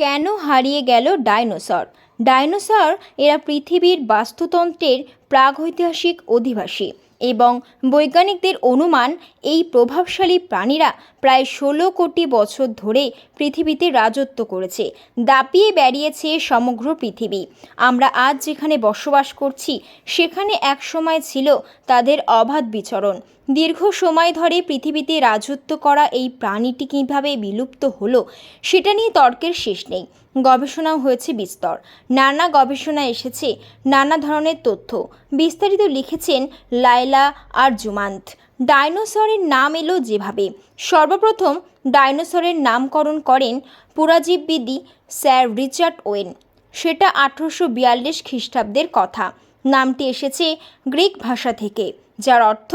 কেন হারিয়ে গেল ডাইনোসর? ডাইনোসর এরা পৃথিবীর বাস্তুতন্ত্রের প্রাগৈতিহাসিক অধিবাসী এবং বৈজ্ঞানিকদের অনুমান এই প্রভাবশালী প্রাণীরা প্রায় ষোলো কোটি বছর ধরে পৃথিবীতে রাজত্ব করেছে, দাপিয়ে বেরিয়েছে সমগ্র পৃথিবী। আমরা আজ যেখানে বসবাস করছি, সেখানে একসময় ছিল তাদের অবাধ বিচরণ। দীর্ঘ সময় ধরে পৃথিবীতে রাজত্ব করা এই প্রাণীটি কীভাবে বিলুপ্ত হলো, সেটা নিয়ে তর্কের শেষ নেই। গবেষণাও হয়েছে বিস্তর। নানা গবেষণা এসেছে, নানা ধরনের তথ্য। বিস্তারিত লিখেছেন লায়লা আর জুমান্ত ডাইনোসরের নাম এলো যেভাবে। সর্বপ্রথম ডাইনোসরের নামকরণ করেন পুরাজীববিদি স্যার রিচার্ড ওয়েন। সেটা আঠারোশো বিয়াল্লিশ খ্রিস্টাব্দের কথা। নামটি এসেছে গ্রিক ভাষা থেকে, যার অর্থ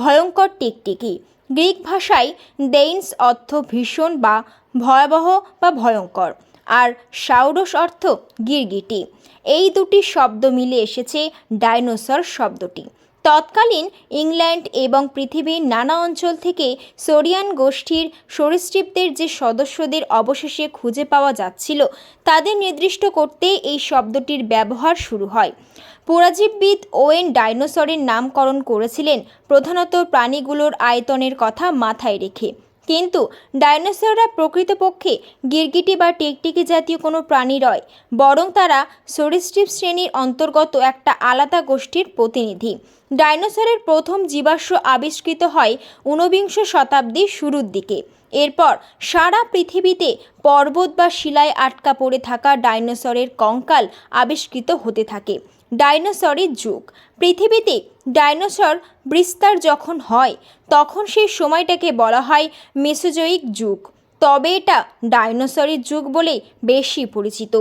ভয়ঙ্কর টিকটিকি। গ্রিক ভাষায় ডেইনস অর্থ ভীষণ বা ভয়াবহ বা ভয়ঙ্কর, আর সাউরস অর্থ গিরগিটি। এই দুটি শব্দ মিলে এসেছে ডাইনোসর শব্দটি। তৎকালীন ইংল্যান্ড এবং পৃথিবীর নানা অঞ্চল থেকে সোরিয়ান গোষ্ঠীর সরীসৃপদের যে সদস্যদের অবশেষে খুঁজে পাওয়া যাচ্ছিল, তাদের নির্দিষ্ট করতে এই শব্দটির ব্যবহার শুরু হয়। পরাজীববিদ ওয়েন ডাইনোসরের নামকরণ করেছিলেন প্রধানত প্রাণীগুলোর আয়তনের কথা মাথায় রেখে। কিন্তু ডাইনোসররা প্রকৃতপক্ষে গিরগিটি বা টিকটিকি জাতীয় কোনো প্রাণী নয়, বরং তারা সরীসৃপ শ্রেণির অন্তর্গত একটা আলাদা গোষ্ঠীর প্রতিনিধি। ডাইনোসরের প্রথম জীবাশ্ম আবিষ্কৃত হয় ঊনবিংশ শতাব্দীর শুরুর দিকে। এরপর সারা পৃথিবীতে পর্বত বা শিলায় আটকা পড়ে থাকা ডাইনোসরের কঙ্কাল আবিষ্কৃত হতে থাকে। ডাইনোসরের যুগ। পৃথিবীতে ডাইনোসর বিস্তার যখন হয়, তখন সেই সময়টাকে বলা হয় মেসোজয়িক যুগ। তবে এটা ডাইনোসরের যুগ বলে বেশি পরিচিত।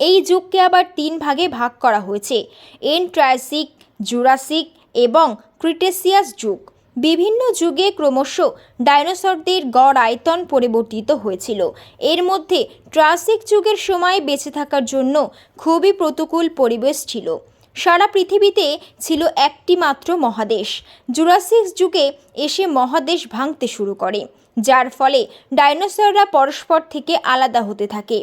এই যুগকে আবার তিন ভাগে ভাগ করা হয়েছে এনট্রায়াসিক জুরাসিক এবং ক্রিটেসিয়াস যুগ। বিভিন্ন যুগে ক্রমশ ডাইনোসরদের গড় আয়তন পরিবর্তিত হয়েছিল। এর মধ্যে ট্রাসিক যুগের সময় বেঁচে থাকার জন্য খুবই প্রতিকূল পরিবেশ ছিল। সারা পৃথিবীতে ছিল একটি মাত্র মহাদেশ। জুরাসিক যুগে এসে মহাদেশ ভাঙতে শুরু করে, যার ফলে ডাইনোসররা পরস্পর থেকে আলাদা হতে থাকে।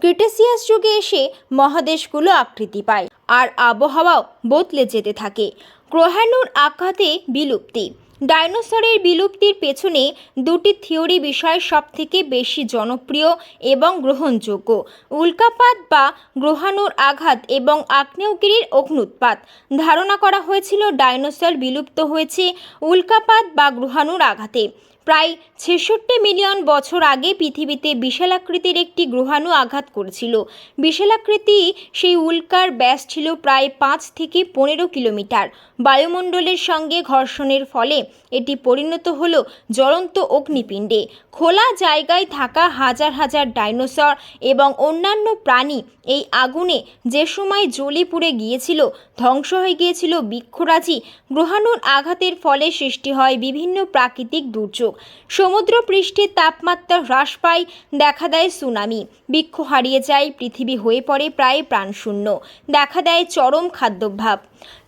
ক্রিটেসিয়াস যুগে এসে মহাদেশগুলো আকৃতি পায়, আর আবহাওয়াও বদলে যেতে থাকে। গ্রহাণুর আঘাতে বিলুপ্তি। ডাইনোসরের বিলুপ্তির পেছনে দুটি থিওরি বিষয় সবথেকে বেশি জনপ্রিয় এবং গ্রহণযোগ্য। উল্কাপাত বা গ্রহাণুর আঘাত এবং আগ্নেয়গিরির অগ্নুৎপাত। ধারণা করা হয়েছিল ডাইনোসর বিলুপ্ত হয়েছে উল্কাপাত বা গ্রহাণুর আঘাতে। প্রায় ছেষট্টি মিলিয়ন বছর আগে পৃথিবীতে বিশালাকৃতির একটি গ্রহাণু আঘাত করেছিল। বিশালাকৃতি সেই উল্কার ব্যাস ছিল প্রায় পাঁচ থেকে পনেরো কিলোমিটার। বায়ুমণ্ডলের সঙ্গে ঘর্ষণের ফলে এটি পরিণত হলো জ্বলন্ত অগ্নিপিণ্ডে। খোলা জায়গায় থাকা হাজার হাজার ডাইনোসর এবং অন্যান্য প্রাণী এই আগুনে যে সময় জ্বলে পুড়ে গিয়েছিল, ধ্বংস হয়ে গিয়েছিল বৃক্ষরাজি, গ্রহাণুর আঘাতের ফলে সৃষ্টি হয় বিভিন্ন প্রাকৃতিক দুর্যোগ। সমুদ্র পৃষ্ঠের তাপমাত্রা হ্রাস পায়, দেখা দেয় সুনামি। বৃক্ষ হারিয়ে যায়, পৃথিবী হয়ে পড়ে প্রায় প্রাণশূন্য। দেখা দেয় চরম খাদ্যভাব।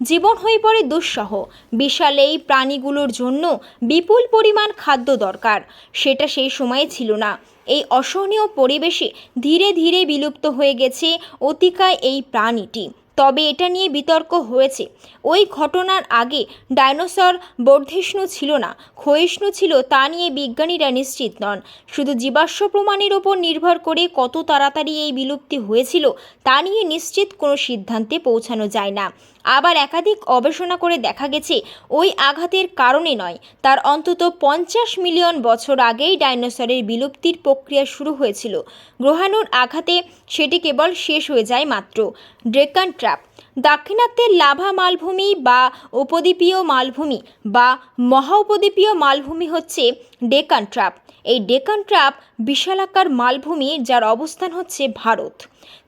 জীবন হয়ে পড়ে দুঃসহ। বিশাল এই প্রাণীগুলোর জন্য বিপুল পরিমাণ খাদ্য দরকার। সেটা সেই সময়ে ছিল না। এই অসহনীয় পরিবেশে ধীরে ধীরে বিলুপ্ত হয়ে গেছে অতিকায় এই প্রাণীটি। তবে এটা নিয়ে বিতর্ক হয়েছে। ওই ঘটনার আগে ডাইনোসর বর্ধিষ্ণু ছিল না, ক্ষয়িষ্ণু ছিল তা নিয়ে বিজ্ঞানীরা নিশ্চিত নন। শুধু জীবাশ্ম প্রমাণের ওপর নির্ভর করে কত তাড়াতাড়ি এই বিলুপ্তি হয়েছিল তা নিয়ে নিশ্চিত কোনো সিদ্ধান্তে পৌঁছানো যায় না। আবার একাধিক গবেষণা করে দেখা গেছে, ওই আঘাতের কারণে নয়, তার অন্তত পঞ্চাশ মিলিয়ন বছর আগেই ডাইনোসরের বিলুপ্তির প্রক্রিয়া শুরু হয়েছিল। গ্রহাণুর আঘাতে সেটি কেবল শেষ হয়ে যায় মাত্র। ড্রেকান দাক্ষিণাত্যের লাভা মালভূমি বা উপদ্বীপীয় মালভূমি বা মহাউপদ্বীপীয় মালভূমি হচ্ছে ডেকান ট্রাপ। এই ডেকান ট্রাপ বিশালাকার মালভূমি যার অবস্থান হচ্ছে ভারত।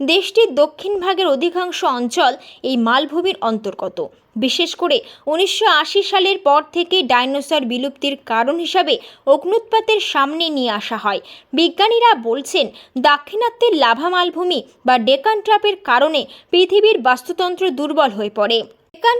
দেশটির দক্ষিণ ভাগের অধিকাংশ অঞ্চল এই মালভূমির অন্তর্গত। বিশেষ করে উনিশশো আশি সালের পর থেকে ডাইনোসর বিলুপ্তির কারণ হিসাবে অগ্নুৎপাতের সামনে নিয়ে আসা হয়। বিজ্ঞানীরা বলছেন, দাক্ষিণাত্যের লাভা মালভূমি বা ডেকান ট্রাপের কারণে পৃথিবীর বাস্তুতন্ত্র দুর্বল হয়ে পড়ে। ডেকান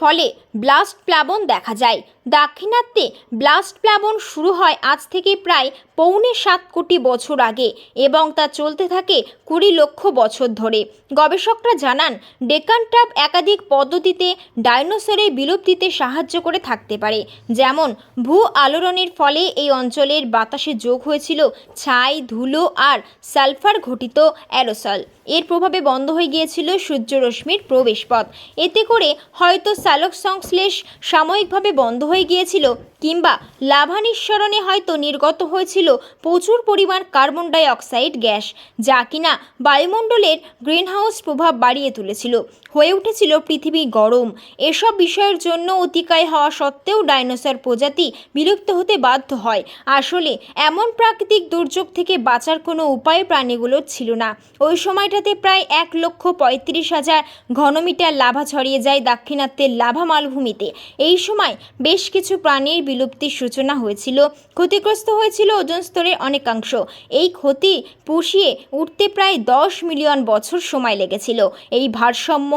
ফলে ব্লাস্ট প্লাবন দেখা যায়। দাক্ষিণাত্যে ব্লাস্ট প্লাবন শুরু হয় আজ থেকে প্রায় পৌনে সাত কোটি বছর আগে এবং তা চলতে থাকে কুড়ি লক্ষ বছর ধরে। গবেষকরা জানান ডেকান ট্রাপ একাধিক পদ্ধতিতে ডাইনোসরের বিলুপ্তিতে সাহায্য করে থাকতে পারে, যেমন ভূ আলোড়নের ফলে এই অঞ্চলের বাতাসে যোগ হয়েছিল ছাই, ধুলো আর সালফার ঘটিত অ্যারোসল। এর প্রভাবে বন্ধ হয়ে গিয়েছিল সূর্যরশ্মির প্রবেশপথ। এতে করে হয়তো সালোক সংশ্লেষ সাময়িকভাবে বন্ধ হয়ে গিয়েছিল কিংবা লাভা নিঃসরণে হয়তো নির্গত হয়েছিল প্রচুর পরিমাণ কার্বন ডাই অক্সাইড গ্যাস, যা কিনা বায়ুমণ্ডলের গ্রিনহাউস প্রভাব বাড়িয়ে তুলেছিল। হয়ে উঠেছিল পৃথিবী গরম। এসব বিষয়ের জন্য অতিকায় হওয়া সত্ত্বেও ডাইনোসর প্রজাতি বিলুপ্ত হতে বাধ্য হয়। আসলে এমন প্রাকৃতিক দুর্যোগ থেকে বাঁচার কোনো উপায় প্রাণীগুলোর ছিল না। ওই সময়টাতে প্রায় এক লক্ষ পঁয়ত্রিশ হাজার ঘনমিটার লাভা ছড়িয়ে যায় দাক্ষিণাত্যের লাভা মালভূমিতে। এই সময় বেশ কিছু প্রাণীর বিলুপ্তির সূচনা হয়েছিল। ক্ষতিগ্রস্ত হয়েছিল ওজন স্তরের অনেকাংশ। এই ক্ষতি পুষিয়ে উঠতে প্রায় দশ মিলিয়ন বছর সময় লেগেছিল। এই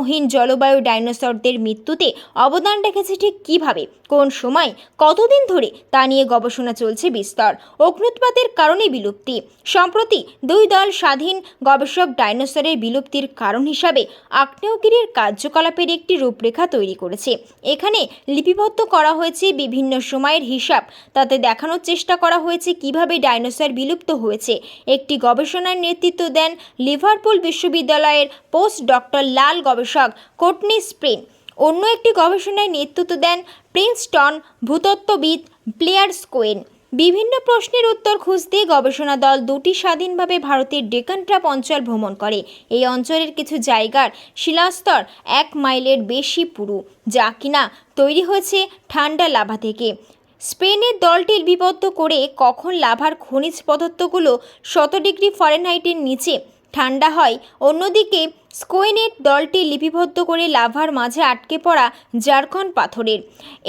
ভারসাম্যহীন জলবায়ু ডাইনোসরদের মৃত্যুতে অবদান রেখেছে ঠিক কীভাবে? কোন সময়? কতদিন ধরে? তা নিয়ে গবেষণা চলছে বিস্তর। অগ্নুৎপাতের কারণে বিলুপ্তি। সম্প্রতি দুই দল স্বাধীন গবেষক ডাইনোসরের বিলুপ্তির কারণ হিসাবে আগ্নেয়গিরির কার্যকলাপের একটি রূপরেখা তৈরি করেছে। এখানে লিপিবদ্ধ করা হয়েছে বিভিন্ন সময়ের হিসাব। তাতে দেখানোর চেষ্টা করা হয়েছে কীভাবে ডাইনোসর বিলুপ্ত হয়েছে। একটি গবেষণার নেতৃত্ব দেন লিভারপুল বিশ্ববিদ্যালয়ের পোস্ট ডক্টর লাল গবেষক কোটনি স্প্রিন। অন্য একটি গবেষণায় নেতৃত্ব দেন প্রিন্সটন ভূতত্ত্ববিদ প্লেয়ার স্কোয়েন। বিভিন্ন প্রশ্নের উত্তর খুঁজতে গবেষণা দল দুটি স্বাধীনভাবে ভারতের ডেকান ট্রাপ অঞ্চল ভ্রমণ করে। এই অঞ্চলের কিছু জায়গার শিলাস্তর এক মাইলের বেশি পুরু, যা কিনা তৈরি হয়েছে ঠান্ডা লাভা থেকে। স্পেনের দলটি লিপিবদ্ধ করে কখন লাভার খনিজ পদার্থগুলো শত ডিগ্রি ফরেনহাইটের নিচে ঠান্ডা হয়, অন্যদিকে স্কোয়েনের দলটি লিপিবদ্ধ করে লাভার মাঝে আটকে পড়া জারকন পাথরের।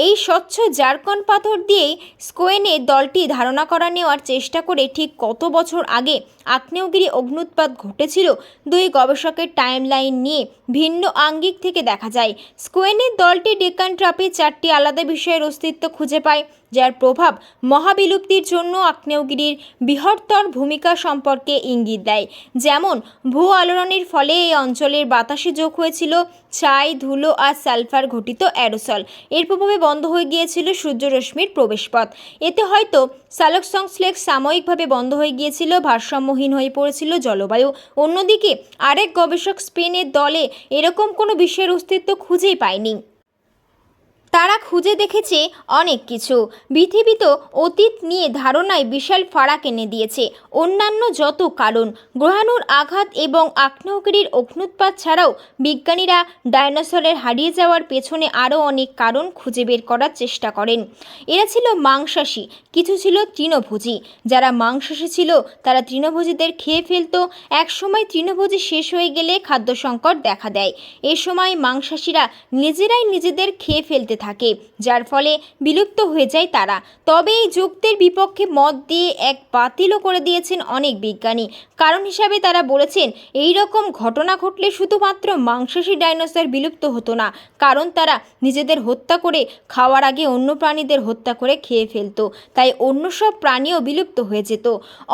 এই স্বচ্ছ জারকন পাথর দিয়েই স্কোয়েনের দলটি ধারণা করা নেওয়ার চেষ্টা করে ঠিক কত বছর আগে আগ্নেয়গিরি অগ্নুৎপাত ঘটেছিল দুই গবেষকের টাইমলাইন নিয়ে ভিন্ন আঙ্গিক থেকে দেখা যায়। স্কোয়েনের দলটি ডেকান ট্রাপে চারটি আলাদা বিষয়ের অস্তিত্ব খুঁজে পায়, যার প্রভাব মহাবিলুপ্তির জন্য আগ্নেয়গিরির বৃহত্তর ভূমিকা সম্পর্কে ইঙ্গিত দেয়। যেমন ভূ আলোড়নের ফলে এই অঞ্চলের বাতাসে যোগ হয়েছিল ছাই, ধুলো আর সালফার ঘটিত অ্যারোসল। এর প্রভাবে বন্ধ হয়ে গিয়েছিল সূর্যরশ্মির প্রবেশপথ। এতে হয়তো সালক সংশ্লেষ সাময়িকভাবে বন্ধ হয়ে গিয়েছিল, ভারসাম্যহীন হয়ে পড়েছিল জলবায়ু। অন্যদিকে আরেক গবেষক স্পেনের দলে এরকম কোনো বিষয়ের অস্তিত্ব খুঁজেই পায়নি। তারা খুঁজে দেখেছে অনেক কিছু। পৃথিবী তো অতীত নিয়ে ধারণায় বিশাল ফারাক এনে দিয়েছে। অন্যান্য যত কারণ, গ্রহাণুর আঘাত এবং আগ্নেয়গিরির অগ্নুৎপাত ছাড়াও বিজ্ঞানীরা ডায়নোসরের হারিয়ে যাওয়ার পেছনে আরও অনেক কারণ খুঁজে বের করার চেষ্টা করেন। এরা ছিল মাংসাশী, কিছু ছিল তৃণভোজী। যারা মাংসাশী ছিল, তারা তৃণভোজীদের খেয়ে ফেলতো। একসময় তৃণভোজী শেষ হয়ে গেলে খাদ্য সংকট দেখা দেয়। এ সময় মাংসাশীরা নিজেরাই নিজেদের খেয়ে ফেলতে থাকে, যার ফলে বিলুপ্ত হয়ে যায় তারা। তবে এই যুক্তির বিপক্ষে মত দিয়ে এক বাতিলও করে দিয়েছেন অনেক বিজ্ঞানী। কারণ হিসাবে তারা বলেছেন, এই রকম ঘটনা ঘটলে শুধুমাত্র মাংসাশী ডাইনোসর বিলুপ্ত হতো না, কারণ তারা নিজেদের হত্যা করে খাওয়ার আগে অন্য প্রাণীদের হত্যা করে খেয়ে ফেলত, তাই অন্য সব প্রাণীও বিলুপ্ত হয়ে যেত।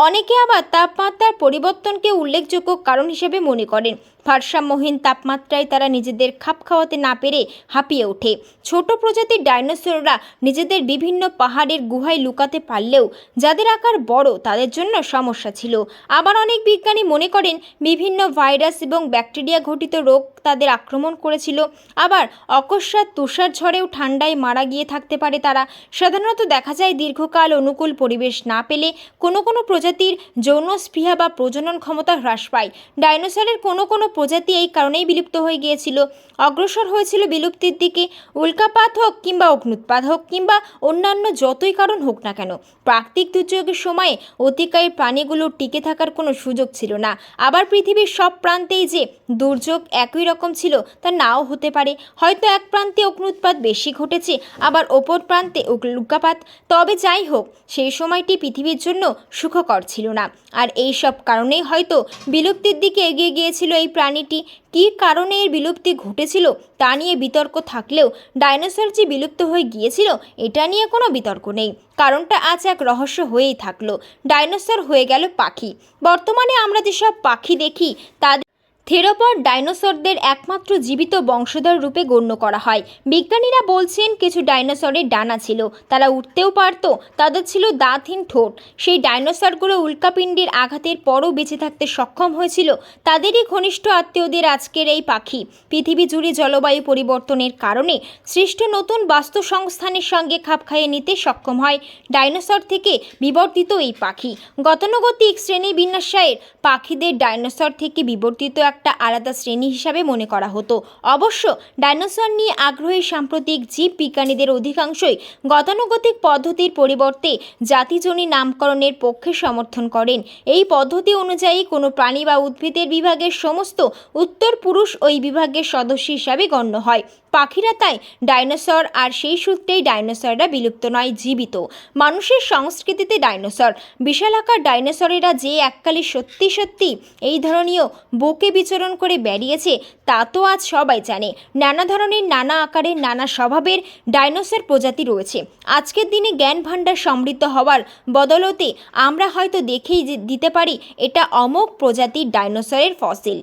অনেকে আবার তাপমাত্রার পরিবর্তনকে উল্লেখযোগ্য কারণ হিসেবে মনে করেন। ভারসাম্যহীন তাপমাত্রায় তারা নিজেদের খাপ খাওয়াতে না পেরে হাঁপিয়ে ওঠে। ছোট প্রজাতির ডাইনোসররা নিজেদের বিভিন্ন পাহাড়ের গুহায় লুকাতে পারলেও যাদের আকার বড় তাদের জন্য সমস্যা ছিল। আবার অনেক বিজ্ঞানী মনে করেন, বিভিন্ন ভাইরাস এবং ব্যাকটেরিয়া ঘটিত রোগ তাদের আক্রমণ করেছিল। আবার অকস্মাৎ তুষার ঝড়েও ঠান্ডায় মারা গিয়ে থাকতে পারে তারা। সাধারণত দেখা যায় দীর্ঘকাল অনুকূল পরিবেশ না পেলে কোনো কোনো প্রজাতির যৌন স্পৃহা বা প্রজনন ক্ষমতা হ্রাস পায়। ডাইনোসরের কোনো কোনো প্রজাতি এই কারণেই বিলুপ্ত হয়ে গিয়েছিল। অগ্রসর হয়েছিল বিলুপ্তির দিকে উল্কাপাত হোক কিংবা অগ্নুৎপাত হোক কিংবা অন্যান্য যতই কারণ হোক না কেন, প্রাকৃতিক দুর্যোগের সময়ে অতিকায়ী প্রাণীগুলোর টিকে থাকার কোনো সুযোগ ছিল না। আবার পৃথিবীর সব প্রান্তেই যে দুর্যোগ একই রকম ছিল তা নাও হতে পারে। হয়তো এক প্রান্তে অগ্নুৎপাত বেশি ঘটেছে, আবার অপর প্রান্তে উল্কাপাত। তবে যাই হোক, সেই সময়টি পৃথিবীর জন্য সুখকর ছিল না। আর এই সব কারণেই হয়তো বিলুপ্তির দিকে এগিয়ে গিয়েছিল এই প্রাণীটি কী কারণে এর বিলুপ্তি ঘটেছিল তা নিয়ে বিতর্ক থাকলেও ডাইনোসর যে বিলুপ্ত হয়ে গিয়েছিল, এটা নিয়ে কোনো বিতর্ক নেই। কারণটা আজ এক রহস্য হয়েই থাকল। ডাইনোসর হয়ে গেল পাখি। বর্তমানে আমরা যেসব পাখি দেখি, তাদের থেরোপড ডাইনোসরদের একমাত্র জীবিত বংশধর রূপে গণ্য করা হয়। বিজ্ঞানীরা বলছেন, কিছু ডাইনোসরের ডানা ছিল, তারা উঠতেও পারত, তাদের ছিল দাঁতহীন ঠোঁট। সেই ডাইনোসরগুলো উল্কাপিণ্ডির আঘাতের পরও বেঁচে থাকতে সক্ষম হয়েছিল। তাদেরই ঘনিষ্ঠ আত্মীয়দের আজকের এই পাখি। পৃথিবী জুড়ে জলবায়ু পরিবর্তনের কারণে সৃষ্ট নতুন বাস্তুসংস্থানের সঙ্গে খাপ খাইয়ে নিতে সক্ষম হয় ডাইনোসর থেকে বিবর্তিত এই পাখি। গতানুগতিক শ্রেণি বিন্যাসায়ের পাখিদের ডাইনোসর থেকে বিবর্তিত একটা আলাদা শ্রেণি হিসাবে মনে করা হতো। অবশ্য ডাইনোসর নিয়ে আগ্রহী সাম্প্রতিক জীব বিজ্ঞানীদের অধিকাংশই গতানুগতিক পদ্ধতির পরিবর্তে জাতিজনী নামকরণের পক্ষে সমর্থন করেন। এই পদ্ধতি অনুযায়ী কোনো প্রাণী বা উদ্ভিদের বিভাগের সমস্ত উত্তর পুরুষ ওই বিভাগের সদস্য হিসাবে গণ্য হয়। পাখিরা তাই ডাইনোসর, আর সেই সূত্রেই ডাইনোসররা বিলুপ্ত নয়, জীবিত। মানুষের সংস্কৃতিতে ডাইনোসর। বিশালাকার ডাইনোসরেরা যে এককালে সত্যি সত্যি এই ধরনীয় বুকে বিচরণ করে বেরিয়েছে তা তো আজ সবাই জানে। নানা ধরনের, নানা আকারের নানা স্বভাবের ডাইনোসর প্রজাতি রয়েছে। আজকের দিনে জ্ঞান ভাণ্ডার সমৃদ্ধ হওয়ার বদলতে আমরা হয়তো দেখেই দিতে পারি এটা অমোক প্রজাতির ডাইনোসরের ফসিল।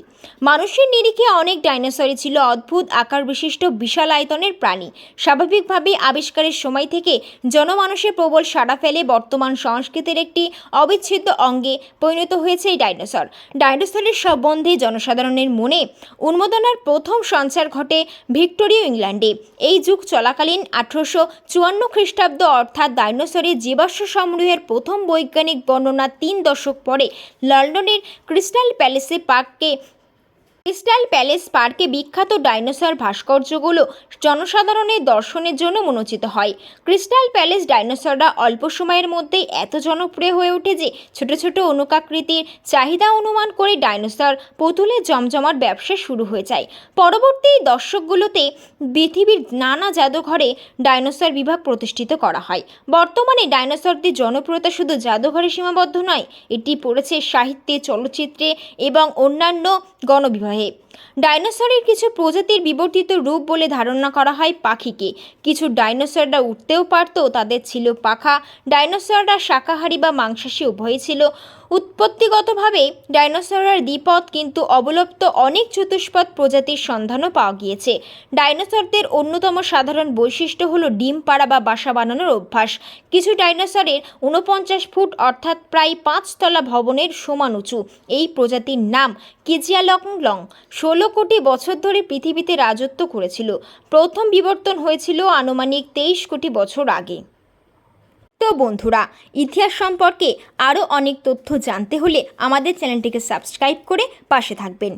মানুষের নিরিখে অনেক ডাইনোসরই ছিল অদ্ভুত আকার বিশিষ্ট বিশাল আয়তনের প্রাণী। স্বাভাবিকভাবে আবিষ্কারের সময় থেকে জনমানুষের প্রবল সাড়া ফেলে বর্তমান সংস্কৃতির একটি অবিচ্ছেদ্য অঙ্গে পরিণত হয়েছে এই ডাইনোসর। ডাইনোসরের সম্বন্ধে জনসাধারণের মনে উন্মোদনার প্রথম সঞ্চার ঘটে ভিক্টোরীয় ইংল্যান্ডে। এই যুগ চলাকালীন আঠারোশো চুয়ান্ন খ্রিস্টাব্দ অর্থাৎ ডাইনোসরের জীবাশ্ম সমূহের প্রথম বৈজ্ঞানিক বর্ণনা তিন দশক পরে লন্ডনের ক্রিস্টাল প্যালেসে পার্ককে ক্রিস্টাল প্যালেস পার্কে বিখ্যাত ডাইনোসর ভাস্কর্যগুলো জনসাধারণের দর্শনের জন্য মনোচিত হয়। ক্রিস্টাল প্যালেস ডাইনোসররা অল্প সময়ের মধ্যেই এত জনপ্রিয় হয়ে ওঠে যে ছোট ছোট অনুকাকৃতির চাহিদা অনুমান করে ডাইনোসর পুতুলে জমজমাট ব্যবসা শুরু হয়ে যায়। পরবর্তী দশকগুলোতে পৃথিবীর নানা জাদুঘরে ডাইনোসর বিভাগ প্রতিষ্ঠিত করা হয়। বর্তমানে ডাইনোসরদের জনপ্রিয়তা শুধু জাদুঘরে সীমাবদ্ধ নয়, এটি পড়েছে সাহিত্যে, চলচ্চিত্রে এবং অন্যান্য গণবিভাগে। hiệp ডাইনোসরের কিছু প্রজাতির বিবর্তিত রূপ বলে ধারণা করা হয় পাখিকে। কিছু ডাইনোসররা উঠতেও পারত, তাদের ছিল পাখা। ডাইনোসররা শাকাহারী বা মাংসাশী, উভয়ই ছিল। উৎপত্তিগতভাবে ডাইনোসরের দ্বিপদ কিন্তু অবলুপ্ত অনেক চতুষ্পদ প্রজাতির সন্ধানও পাওয়া গিয়েছে। ডাইনোসরদের অন্যতম সাধারণ বৈশিষ্ট্য হলো ডিম পাড়া বা বাসা বানানোর অভ্যাস। কিছু ডাইনোসরের ঊনপঞ্চাশ ফুট অর্থাৎ প্রায় পাঁচতলা ভবনের সমান উঁচু। এই প্রজাতির নাম কিজিয়ালং লং ষোলো কোটি বছর ধরে পৃথিবীতে রাজত্ব করেছিল। প্রথম বিবর্তন হয়েছিল আনুমানিক তেইশ কোটি বছর আগে। তো বন্ধুরা, ইতিহাস সম্পর্কে আরও অনেক তথ্য জানতে হলে আমাদের চ্যানেলটিকে সাবস্ক্রাইব করে পাশে থাকবেন।